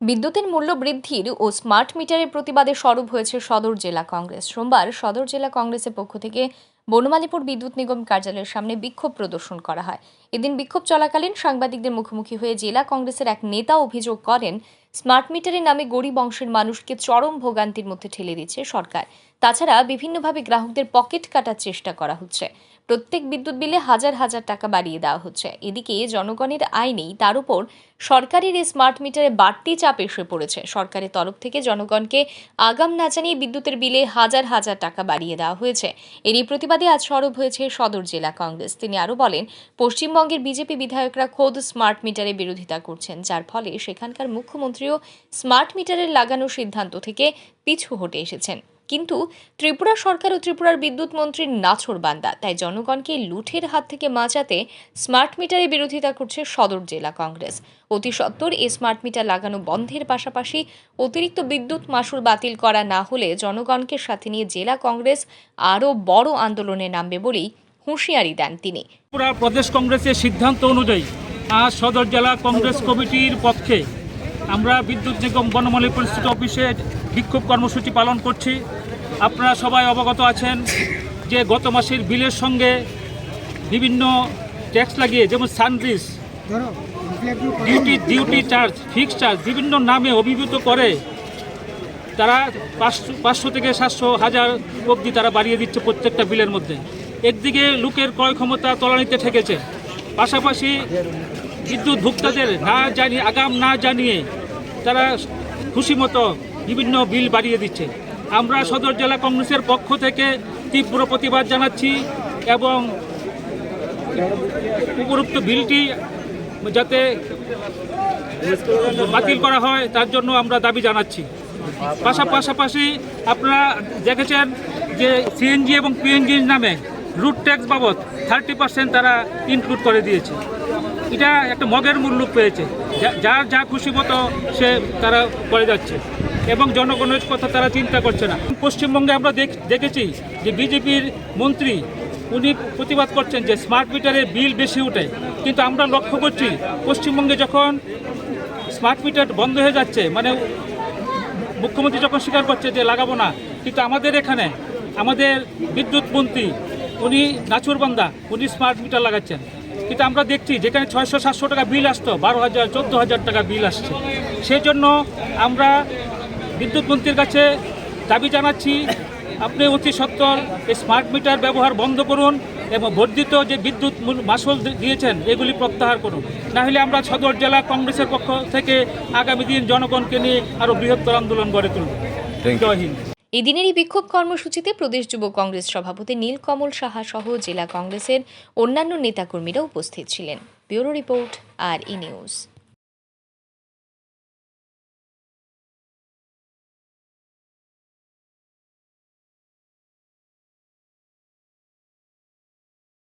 বিদ্যুতের মূল্য বৃদ্ধির ও স্মার্ট মিটারের প্রতিবাদে সরব হয়েছে সদর জেলা কংগ্রেস। সোমবার সদর জেলা কংগ্রেসের পক্ষ থেকে বনমালীপুর বিদ্যুৎ নিগম কার্যালয়ের সামনে বিক্ষোভ প্রদর্শন করা হয়। এদিন বিক্ষোভ চলাকালীন সাংবাদিকদের মুখোমুখি হয়ে জেলা কংগ্রেসের এক নেতা অভিযোগ করেন, স্মার্ট মিটারের নামে গরিব অংশের মানুষকে চরম ভোগান্তির মধ্যে ঠেলে দিচ্ছে সরকার। তাছাড়া বিভিন্নভাবে গ্রাহকদের পকেট কাটার চেষ্টা করা হচ্ছে। প্রত্যেক বিদ্যুৎ বিলে হাজার হাজার টাকা বাড়িয়ে দেওয়া হচ্ছে। এদিকে জনগণের আয় নেই, তার উপর সরকারের এই স্মার্ট মিটারে বাড়তি চাপ এসে পড়েছে। সরকারের তরফ থেকে জনগণকে আগাম না জানিয়ে বিদ্যুতের বিলে হাজার হাজার টাকা বাড়িয়ে দেওয়া হয়েছে। এরই প্রতিবাদে আজ সরব হয়েছে সদর জেলা কংগ্রেস। তিনি আরও বলেন, পশ্চিমবঙ্গের বিজেপি বিধায়করা খোদ স্মার্ট মিটারে বিরোধিতা করছেন, যার ফলে সেখানকার মুখ্যমন্ত্রীও স্মার্ট মিটারের লাগানোর সিদ্ধান্ত থেকে পিছু হটে এসেছেন। কিন্তু ত্রিপুরা সরকার ও ত্রিপুরার বিদ্যুৎ মন্ত্রীর নাছর বান্দা তাই জনগণকে লুঠের হাত থেকে বাঁচাতে স্মার্ট মিটারে বিরোধিতা করছে সদর জেলা কংগ্রেস। অতি সত্বর এই স্মার্ট মিটার লাগানো বন্ধের পাশাপাশি অতিরিক্ত বিদ্যুৎ মাসুল বাতিল করা না হলে জনগণকে সাথে নিয়ে জেলা কংগ্রেস আরও বড় আন্দোলনে নামবে বলেই হুঁশিয়ারি দেন তিনি। ত্রিপুরা প্রদেশ কংগ্রেসের সিদ্ধান্ত অনুযায়ী আজ সদর জেলা কংগ্রেস কমিটির পক্ষে আমরা বিদ্যুৎ নিগম বনমালী পরিস্থিতি অফিসে বিক্ষোভ কর্মসূচি পালন করছি। আপনারা সবাই অবগত আছেন যে গত মাসের বিলের সঙ্গে বিভিন্ন ট্যাক্স লাগিয়ে, যেমন সানরিস duty duty charge fix charge বিভিন্ন নামে অভিভূত করে তারা পাঁচশো পাঁচশো থেকে সাতশো হাজার অবধি তারা বাড়িয়ে দিচ্ছে প্রত্যেকটা বিলের মধ্যে। একদিকে লোকের ক্রয় ক্ষমতা তলানিতে ঠেকেছে। পাশাপাশি বিদ্যুৎ ভোক্তাদের না জানিয়ে আগাম না জানিয়ে তারা খুশি মতো বিভিন্ন বিল বাড়িয়ে দিচ্ছে। আমরা সদর জেলা কংগ্রেসের পক্ষ থেকে তীব্র প্রতিবাদ জানাচ্ছি এবং উপরোক্ত বিলটি যাতে বাতিল করা হয়, তার জন্য আমরা দাবি জানাচ্ছি। পাশা পাশাপাশি আপনারা দেখেছেন যে সিএনজি এবং পিএনজির নামে রুট ট্যাক্স বাবদ থার্টি পার্সেন্ট তারা ইনক্লুড করে দিয়েছে। এটা একটা মগের মূল্য পেয়েছে। যার যা খুশি মতো সে তারা করে যাচ্ছে। এবং জনগণের কথা তারা চিন্তা করছে না। পশ্চিমবঙ্গে আমরা দেখ- দেখেছি যে বিজেপির মন্ত্রী, উনি প্রতিবাদ করছেন যে স্মার্ট মিটারের বিল বেশি ওঠে কিন্তু আমরা লক্ষ্য করছি, পশ্চিমবঙ্গে যখন স্মার্ট মিটার বন্ধ হয়ে যাচ্ছে মানে মুখ্যমন্ত্রী যখন স্বীকার করছে যে লাগাবো না, কিন্তু আমাদের এখানে আমাদের বিদ্যুৎ মন্ত্রী, উনি নাচুরবান্দা উনি স্মার্ট মিটার লাগাচ্ছেন। কিন্তু আমরা দেখছি যেখানে ছয়শো সাতশো টাকা বিল আসতো বারো হাজার চোদ্দ হাজার টাকা বিল আসছে। সেই জন্য আমরা বিদ্যুৎ মন্ত্রীর কাছে দাবি জানাচ্ছি আপনি অতি সত্বর এই স্মার্ট মিটার ব্যবহার বন্ধ করুন এবং বর্ধিত যে বিদ্যুৎ মূল- মাসুল দিয়েছেন এগুলি প্রত্যাহার করুন। না হলে আমরা সদর জেলা কংগ্রেসের পক্ষ থেকে আগামী দিন জনগণকে নিয়ে আরও বৃহত্তর আন্দোলন গড়ে তুলব। জয় হিন্দ। এদিনেরই বিক্ষোভ কর্মসূচিতে প্রদেশ যুব কংগ্রেস সভাপতি নীলকমল সাহা সহ জেলা কংগ্রেসের অন্যান্য নেতাকর্মীরা উপস্থিত ছিলেন। Bureau report, R E news.